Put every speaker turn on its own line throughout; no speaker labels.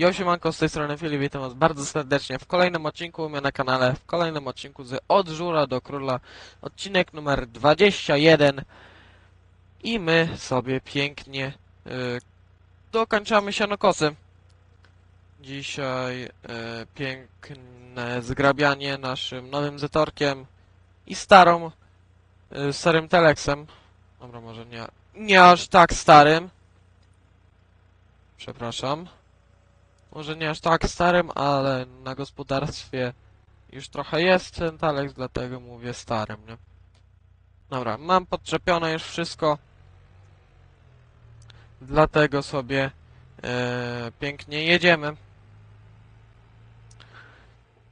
Jo, siemanko, z tej strony Filip, witam was bardzo serdecznie w kolejnym odcinku u mnie na kanale, w kolejnym odcinku z Od Żura do Króla, odcinek numer 21 i my sobie pięknie y, dokończamy sianokosy. Dzisiaj y, piękne zgrabianie naszym nowym zetorkiem i starą, y, starym teleksem. Dobra, może nie, nie aż tak starym. Przepraszam. Może nie aż tak starym, ale na gospodarstwie już trochę jest ten talek, dlatego mówię starym, nie? Dobra, mam podczepione już wszystko. Dlatego sobie e, pięknie jedziemy.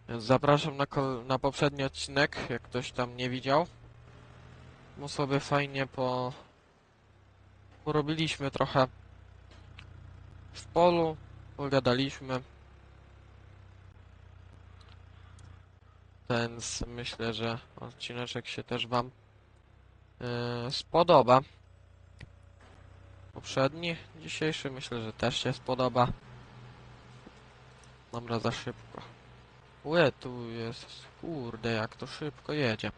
Więc zapraszam na, na poprzedni odcinek, jak ktoś tam nie widział. Bo sobie fajnie po... porobiliśmy trochę w polu, pogadaliśmy. Więc myślę, że odcineczek się też Wam yy, spodoba. Poprzedni, dzisiejszy myślę, że też się spodoba. Dobra, za szybko. Łe, tu jest, kurde, jak to szybko jedzie.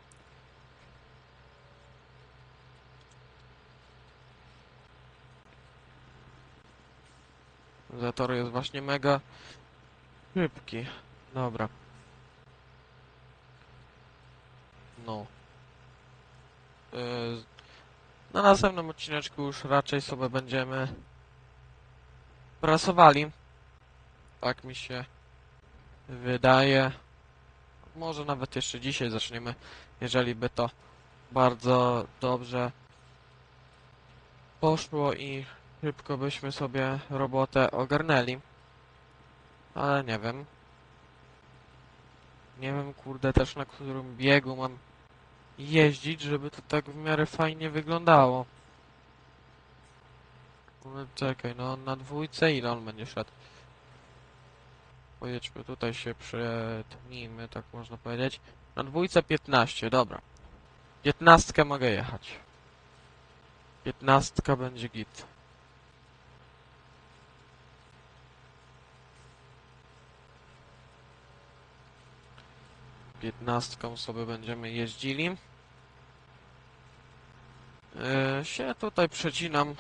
Zator jest właśnie mega szybki. Dobra. No. Yy, na następnym odcineczku już raczej sobie będziemy prasowali. Tak mi się wydaje. Może nawet jeszcze dzisiaj zaczniemy, jeżeli by to bardzo dobrze poszło i szybko byśmy sobie robotę ogarnęli. Ale nie wiem. Nie wiem, kurde, też na którym biegu mam jeździć, żeby to tak w miarę fajnie wyglądało. Czekaj, no na dwójce ile on będzie szedł? Pojedźmy tutaj się przetnijmy, tak można powiedzieć. Na dwójce 15, dobra. 15 mogę jechać. 15 będzie git. Piętnastką sobie będziemy jeździli. Yy, się tutaj przecinam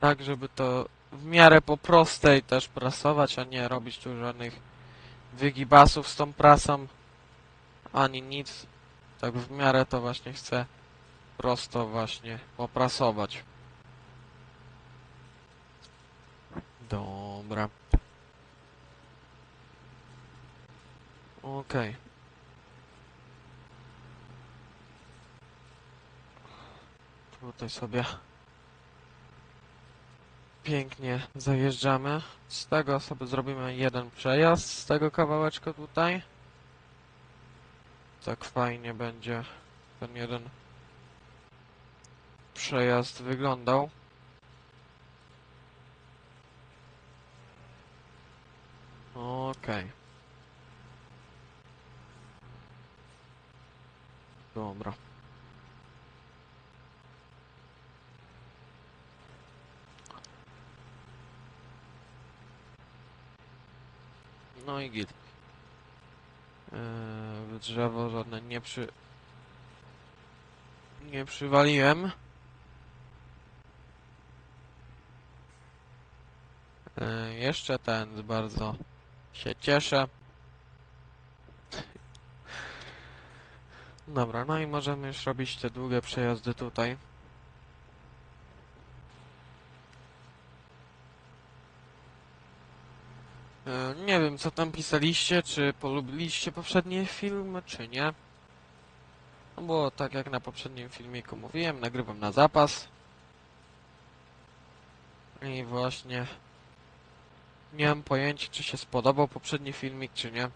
tak, żeby to w miarę po prostej też prasować, a nie robić tu żadnych wygibasów z tą prasą, ani nic. Tak w miarę to właśnie chcę prosto właśnie poprasować. Dobra. Okej. Tutaj sobie pięknie zajeżdżamy. Z tego sobie zrobimy jeden przejazd z tego kawałeczka tutaj. Tak fajnie będzie ten jeden przejazd wyglądał. Okej. Dobra. No i git. W drzewo żadne nie przy... Nie przywaliłem. Eee, jeszcze ten bardzo się cieszę. Dobra, no i możemy już robić te długie przejazdy tutaj. E, Nie wiem, co tam pisaliście, czy polubiliście poprzednie filmy, czy nie. No bo tak jak na poprzednim filmiku mówiłem, nagrywam na zapas. I właśnie nie mam pojęcia, czy się spodobał poprzedni filmik, czy nie.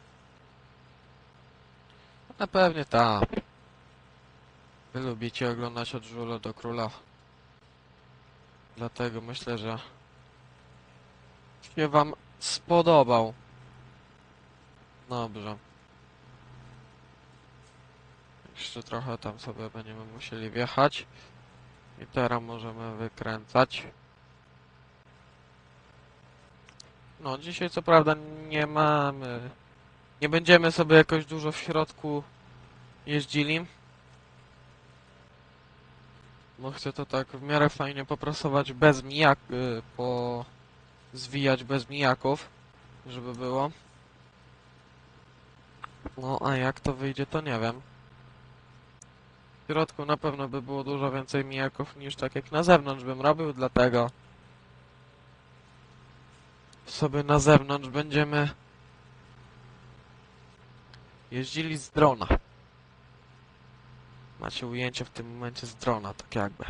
Na pewnie tak. Lubicie oglądać od żula do króla. Dlatego myślę, że się wam spodobał. Dobrze. Jeszcze trochę tam sobie będziemy musieli wjechać. I teraz możemy wykręcać. No, dzisiaj co prawda nie mamy... Nie będziemy sobie jakoś dużo w środku jeździli. Bo chcę to tak w miarę fajnie poprasować bez mijak... y, po... zwijać bez mijaków, żeby było. No, a jak to wyjdzie, to nie wiem. W środku na pewno by było dużo więcej mijaków niż tak jak na zewnątrz bym robił, dlatego sobie na zewnątrz będziemy jeździli z drona. Macie ujęcie w tym momencie z drona, tak jakby.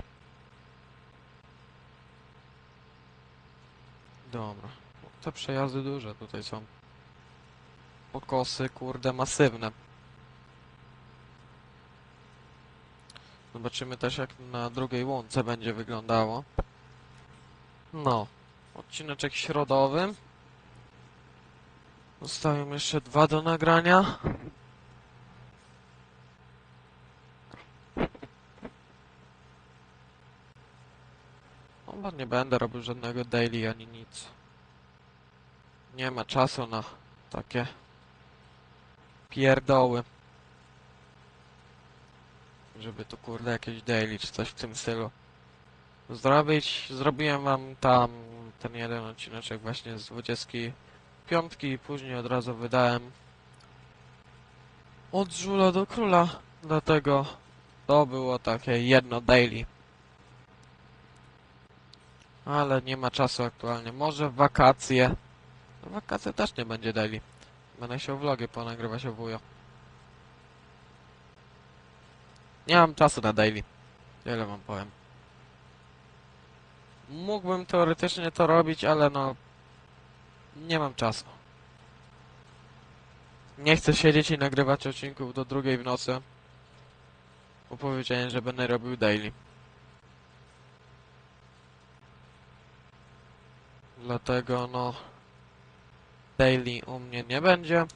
Dobra. Te przejazdy duże tutaj są. Pokosy, kurde, masywne. Zobaczymy też jak na drugiej łące będzie wyglądało. No. Odcineczek środowy. Zostają jeszcze dwa do nagrania. Nie będę robił żadnego daily ani nic. Nie ma czasu na takie pierdoły. Żeby tu kurde jakieś daily czy coś w tym stylu zrobić. Zrobiłem wam tam ten jeden odcineczek właśnie z 25 i później od razu wydałem od żula do króla. Dlatego to było takie jedno daily. Ale nie ma czasu aktualnie. Może wakacje. W wakacje też nie będzie daily. Będę się vlogie ponagrywać o wujo. Nie mam czasu na daily. Tyle wam powiem. Mógłbym teoretycznie to robić, ale no... Nie mam czasu. Nie chcę siedzieć i nagrywać odcinków do drugiej w nocy. Bo powiedziałem, że będę robił daily. Dlatego no... Daily u mnie nie będzie. Y,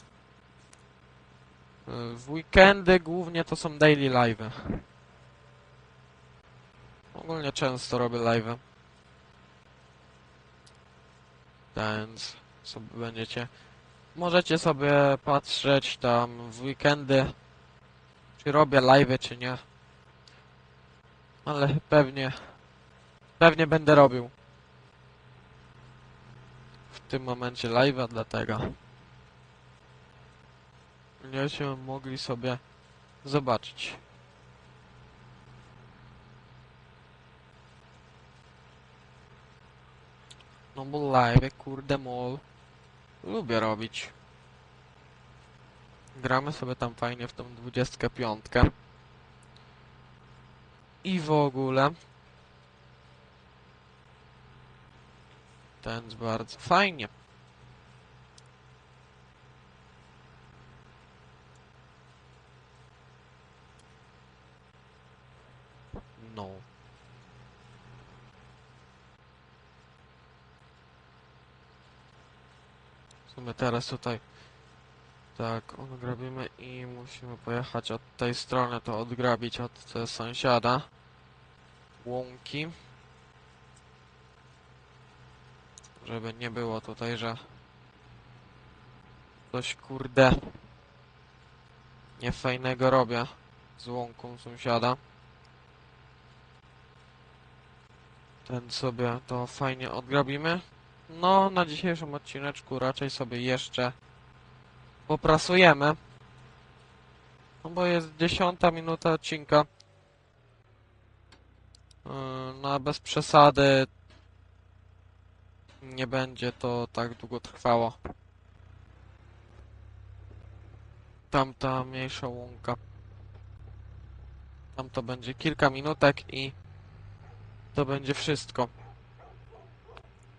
W weekendy głównie to są daily live'y. Ogólnie często robię live'y. Więc sobie będziecie... Możecie sobie patrzeć tam w weekendy, czy robię live'y, czy nie. Ale pewnie... Pewnie będę robił. Tym momencie live'a, dlatego... Będziecie mogli sobie zobaczyć. No bo live, kurde mol. Lubię robić. Gramy sobie tam fajnie w tą 25. I w ogóle. Jest bardzo fajnie. No. W sumie teraz tutaj tak odgrabimy i musimy pojechać od tej strony to odgrabić od sąsiada łąki żeby nie było tutaj, że coś kurde niefajnego robię z łąką sąsiada ten sobie to fajnie odgrabimy no, na dzisiejszym odcineczku raczej sobie jeszcze poprasujemy. No bo jest dziesiąta minuta odcinka. Yy, No, bez przesady nie będzie to tak długo trwało. Tamta mniejsza łąka. Tam to będzie kilka minutek i to będzie wszystko.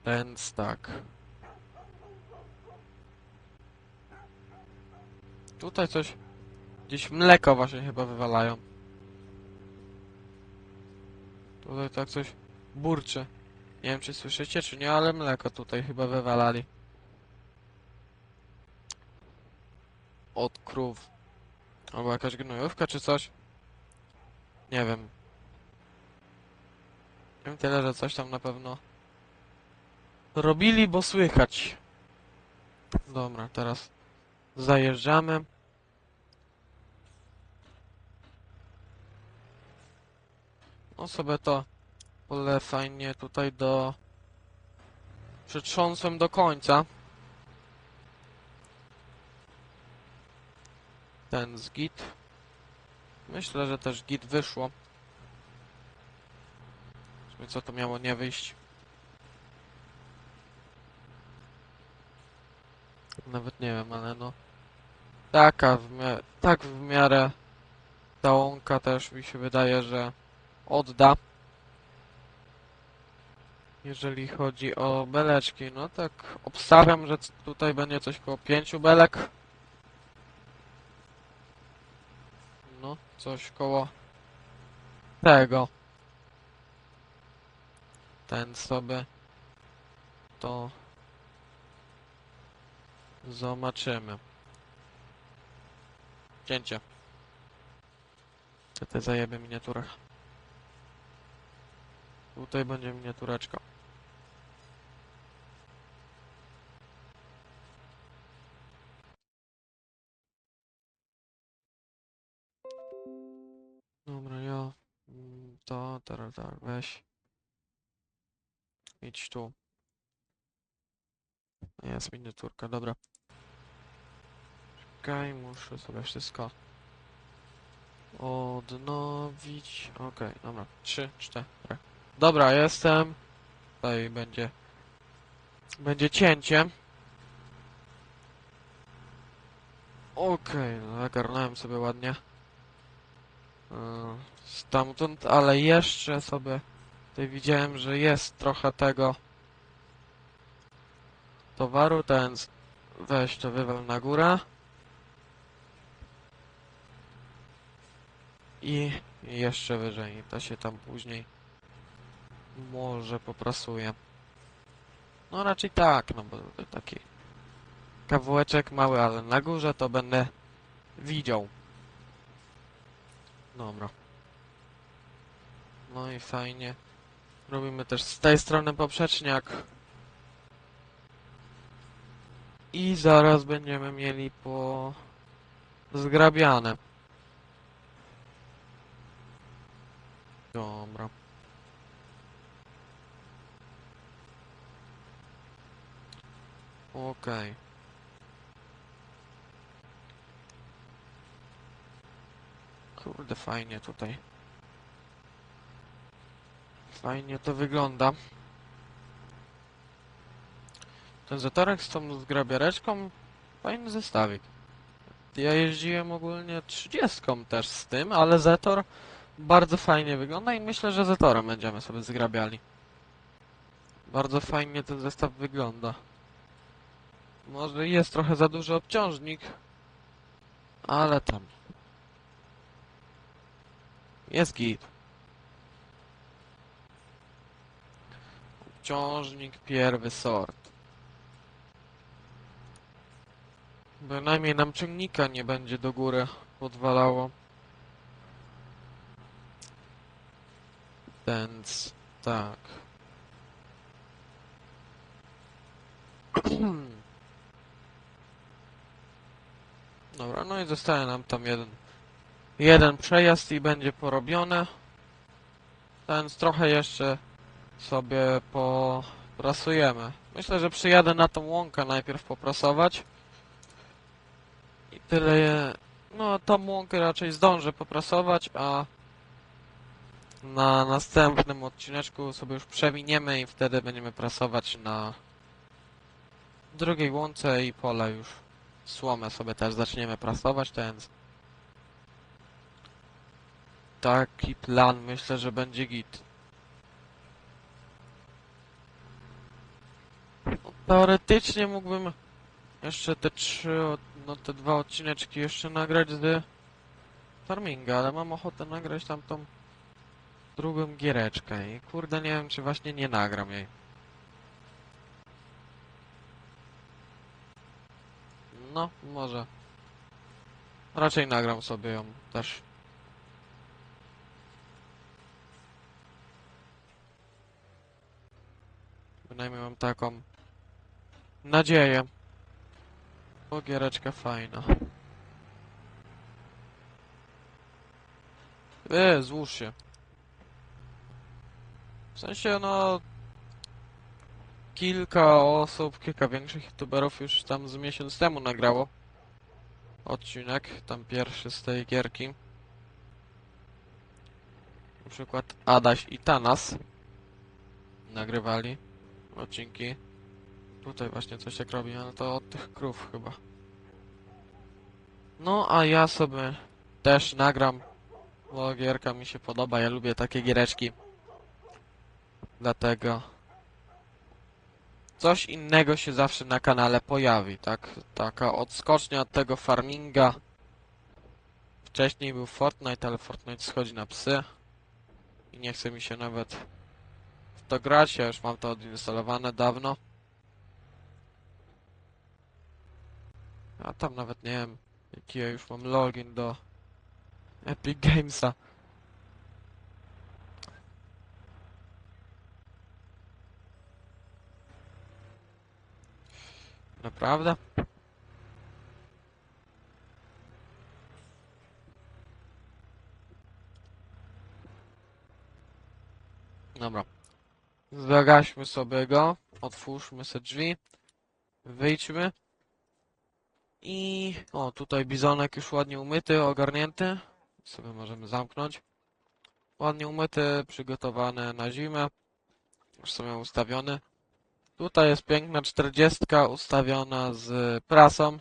Więc tak. Tutaj coś... Gdzieś mleko właśnie chyba wywalają. Tutaj tak coś burczy. Nie wiem czy słyszycie czy nie, ale mleko tutaj chyba wywalali. Od krów. Albo jakaś gnojówka czy coś. Nie wiem. Wiem tyle, że coś tam na pewno robili, bo słychać. Dobra, teraz zajeżdżamy. No sobie to pole fajnie tutaj do... Przytrząsłem do końca. Ten z git. Myślę, że też git wyszło. W co to miało nie wyjść? Nawet nie wiem, ale no... Taka w tak w miarę ta łąka też mi się wydaje, że odda. Jeżeli chodzi o beleczki, no tak obstawiam, że tutaj będzie coś koło pięciu belek. No, coś koło tego. Ten sobie to zobaczymy. Cięcie. Te zajebie miniaturach. Tutaj będzie miniatureczka. Tak, weź. Idź tu. Jest miniaturka, dobra. Czekaj, muszę sobie wszystko odnowić. Okej, dobra. Trzy, cztery. Dobra, jestem. Tutaj będzie. Będzie cięcie. Okej, no zagarnąłem sobie ładnie. Yy, Stamtąd, ale jeszcze sobie tutaj widziałem, że jest trochę tego towaru, z- weź to wywal na górę. I jeszcze wyżej, to się tam później może poprasuje. No raczej tak, no bo taki kawałeczek mały, ale na górze to będę widział. Dobra. No i fajnie. Robimy też z tej strony poprzeczniak. I zaraz będziemy mieli po zgrabiane. Dobra. Okej. Kurde, fajnie tutaj. Fajnie to wygląda. Ten zatorek z tą zgrabiareczką, fajny zestawik. Ja jeździłem ogólnie 30 też z tym, ale Zetor bardzo fajnie wygląda i myślę, że Zetorem będziemy sobie zgrabiali. Bardzo fajnie ten zestaw wygląda. Może jest trochę za duży obciążnik, ale tam. Jest git. Obciążnik pierwy sort. Bynajmniej nam ciągnika nie będzie do góry podwalało. Więc tak. Dobra, no i zostaje nam tam jeden jeden przejazd i będzie porobione. Więc trochę jeszcze sobie poprasujemy. Myślę, że przyjadę na tą łąkę najpierw poprasować. I tyle. No, tą łąkę raczej zdążę poprasować, a na następnym odcineczku sobie już przewiniemy i wtedy będziemy prasować na drugiej łące i pole już. Słomę sobie też zaczniemy prasować, więc taki plan myślę, że będzie git. Teoretycznie mógłbym jeszcze te trzy, no te dwa odcineczki jeszcze nagrać z farminga, ale mam ochotę nagrać tamtą drugą giereczkę i kurde nie wiem czy właśnie nie nagram jej. No, może. Raczej nagram sobie ją też. Bynajmniej mam taką nadzieję. O, giereczka fajna. E, złóż się. W sensie, no... Kilka osób, kilka większych youtuberów już tam z miesiąc temu nagrało odcinek, tam pierwszy z tej gierki. Na przykład Adaś i Tanas nagrywali odcinki. Tutaj właśnie coś tak robi, ale to od tych krów chyba. No, a ja sobie też nagram, bo gierka mi się podoba, ja lubię takie giereczki. Dlatego coś innego się zawsze na kanale pojawi, tak? Taka odskocznia od tego farminga. Wcześniej był Fortnite, ale Fortnite schodzi na psy. I nie chce mi się nawet to grać, ja już mam to odinstalowane dawno. A tam nawet nie wiem, jaki ja już mam login do Epic Gamesa. Naprawdę? Dobra. Zagaśmy sobie go. Otwórzmy sobie drzwi. Wyjdźmy. I... O, tutaj bizonek już ładnie umyty, ogarnięty. Sobie możemy zamknąć. Ładnie umyty, przygotowany na zimę. Już sobie ustawiony. Tutaj jest piękna 40 ustawiona z prasą.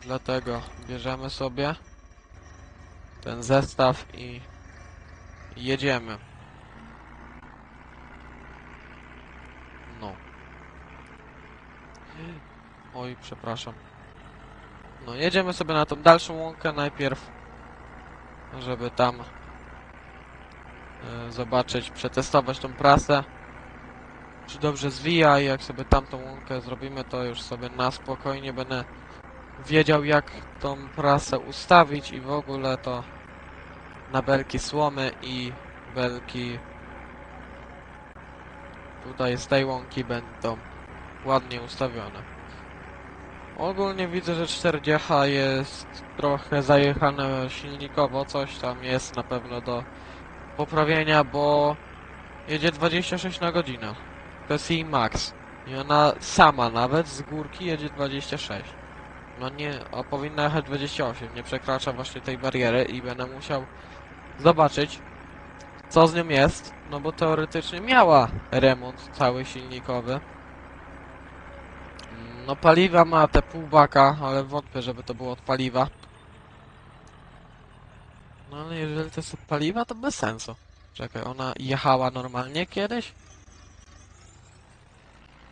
Dlatego bierzemy sobie ten zestaw i jedziemy. No. Oj, przepraszam. No, jedziemy sobie na tą dalszą łąkę najpierw, żeby tam e, zobaczyć, przetestować tą prasę czy dobrze zwija i jak sobie tamtą łąkę zrobimy, to już sobie na spokojnie będę wiedział jak tą prasę ustawić i w ogóle to na belki słomy i belki tutaj z tej łąki będą ładnie ustawione. Ogólnie widzę, że 40 jest trochę zajechane silnikowo, coś tam jest na pewno do poprawienia, bo jedzie 26 na godzinę. To jest jej max. I ona sama nawet z górki jedzie 26. No nie, a powinna jechać 28, nie przekracza właśnie tej bariery i będę musiał zobaczyć, co z nią jest, no bo teoretycznie miała remont cały silnikowy. No paliwa ma te pół baka, ale wątpię, żeby to było od paliwa. No ale jeżeli to jest od paliwa, to bez sensu. Czekaj, ona jechała normalnie kiedyś?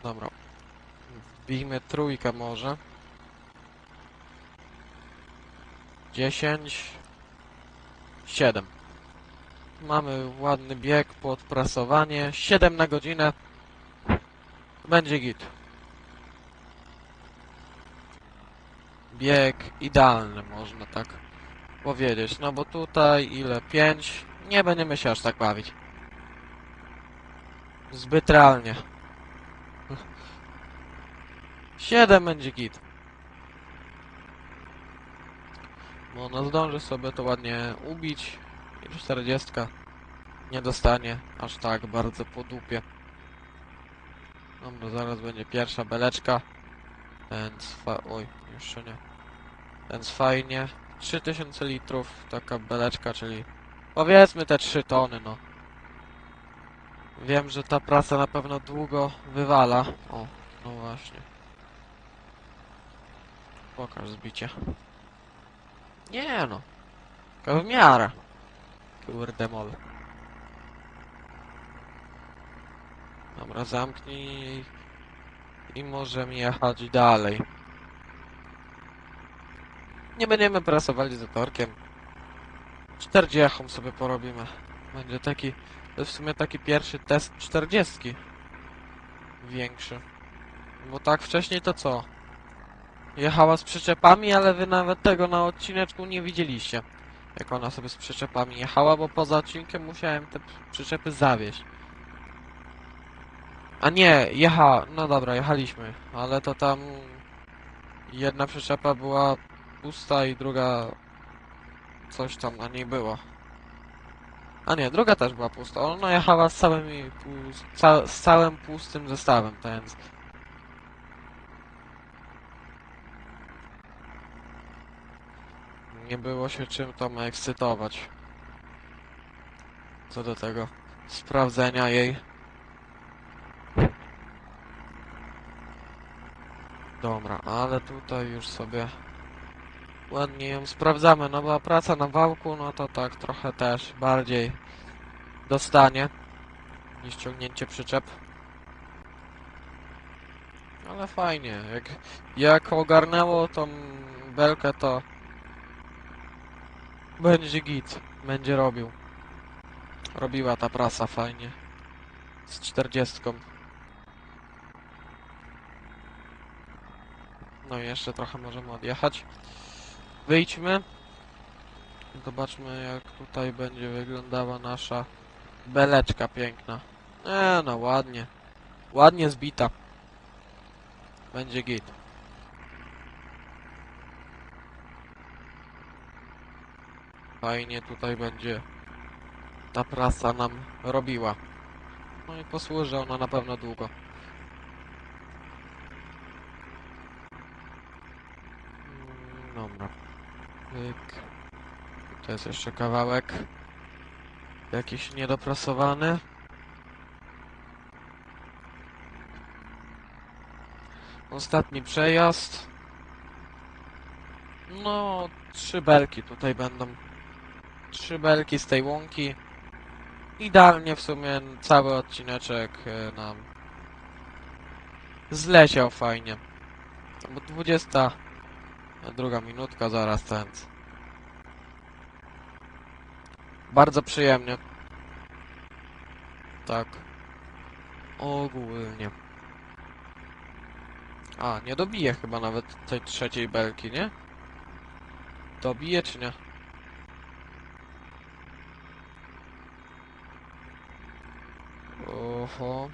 Dobra. Wbijmy trójkę może. 10 7 Mamy ładny bieg pod prasowanie. 7 na godzinę. Będzie git. Bieg idealny, można tak powiedzieć. No bo tutaj ile? 5. Nie będziemy się aż tak bawić. Zbyt realnie. 7 będzie git. Bo ona zdąży sobie to ładnie ubić i 40 nie dostanie aż tak bardzo po dupie. Dobra, zaraz będzie pierwsza beleczka. Więc fa... Oj, jeszcze nie. Więc fajnie. 3000 litrów taka beleczka, czyli powiedzmy te 3 tony, no. Wiem, że ta praca na pewno długo wywala. O, no właśnie. Pokaż zbicie. Nie no. Tylko w miarę. Kurde mol. Dobra, zamknij i możemy jechać dalej. Nie będziemy pracowali za torkiem. 40 sobie porobimy. Będzie taki, to jest w sumie taki pierwszy test 40. Większy. Bo tak wcześniej to co? Jechała z przyczepami, ale wy nawet tego na odcineczku nie widzieliście. Jak ona sobie z przyczepami jechała, bo poza odcinkiem musiałem te przyczepy zawieźć. A nie, jecha... No dobra, jechaliśmy, ale to tam... Jedna przyczepa była pusta i druga coś tam na niej było. A nie, druga też była pusta. Ona jechała z całym, i pu- ca z całym pustym zestawem, więc... Nie było się czym tam ekscytować. Co do tego sprawdzenia jej. Dobra, ale tutaj już sobie ładnie ją sprawdzamy, no bo praca na wałku, no to tak trochę też bardziej dostanie niż ciągnięcie przyczep. Ale fajnie, jak, jak ogarnęło tą belkę, to będzie git, będzie robił. Robiła ta prasa fajnie. Z czterdziestką. No i jeszcze trochę możemy odjechać. Wyjdźmy. Zobaczmy jak tutaj będzie wyglądała nasza beleczka piękna. E, no ładnie. Ładnie zbita. Będzie git. Fajnie tutaj będzie ta prasa nam robiła. No i posłuży ona na pewno długo. Mm, Dobra. Pyk. To jest jeszcze kawałek. Jakiś niedoprasowany. Ostatni przejazd. No, trzy belki tutaj będą. Trzy belki z tej łąki. Idealnie w sumie cały odcineczek e, nam zleciał fajnie. Bo 20 druga minutka zaraz ten. Bardzo przyjemnie. Tak. Ogólnie. A, nie dobije chyba nawet tej trzeciej belki, nie? Dobije czy nie? Oho.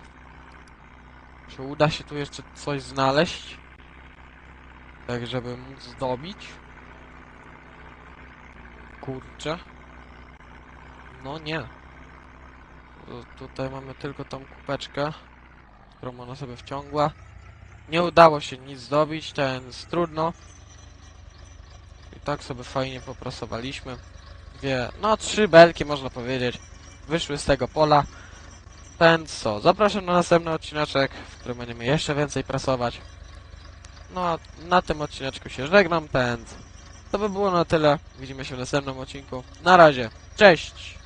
Czy uda się tu jeszcze coś znaleźć? Tak, żeby móc zdobić? Kurczę. No nie. Tu- Tutaj mamy tylko tą kupeczkę, którą ona sobie wciągła. Nie udało się nic zdobić, więc trudno. I tak sobie fajnie poprasowaliśmy. Dwie, no trzy belki można powiedzieć, wyszły z tego pola. Więc co, zapraszam na następny odcineczek, w którym będziemy jeszcze więcej prasować. No a na tym odcineczku się żegnam, więc to by było na tyle. Widzimy się w następnym odcinku. Na razie, cześć!